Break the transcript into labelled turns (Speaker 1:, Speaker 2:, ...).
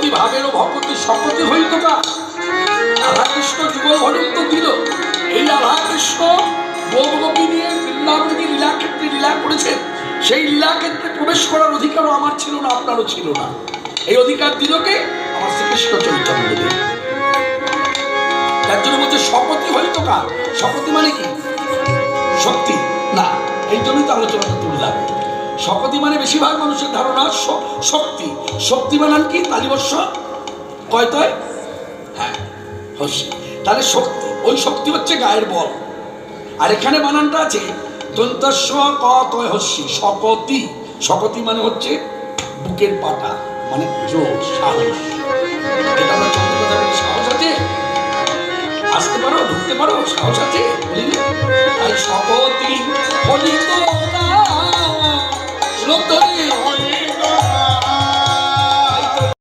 Speaker 1: ভক্তি ভাবের ভগবতী শপথে হইত না রাধাকৃষ্ণ যুগল ভজন্ত দিল এই রাধাকৃষ্ণ গোপগোপী নিয়ে বৃন্দাবনী লীলাক্ষেত্রে লীলা করেছেন। সেই লীলাক্ষেত্রে প্রবেশ করার অধিকারও আমার ছিল না, আপনারও ছিল না। এই অধিকার দিলকে আমার শ্রীকৃষ্ণ চরিত্র দেবে। তার জন্য বলছে শপথি হইত কার? শপথি মানে কি? শক্তি। না, এই জন্যই তো আলোচনাটা তুলে তুললাম শপথি মানে বেশিরভাগ মানুষের ধারণা শক্তি। শক্তি বানান কি? তালিবর্ষ কয় তয়? হ্যাঁ তাহলে শক্তি। ওই শক্তি হচ্ছে গায়ের বল। আর এখানে বানানটা আছে, দন্তস্ব ক তয় হস্যি। শকতি। শকতি মানে হচ্ছে বুকের পাটা মানে জোর সাহস। সাহস আছে? আসতে পারো, ঢুকতে পারো, সাহস আছে? বলিনি?
Speaker 2: তাই শকতি 嗯
Speaker 1: 好
Speaker 3: 吃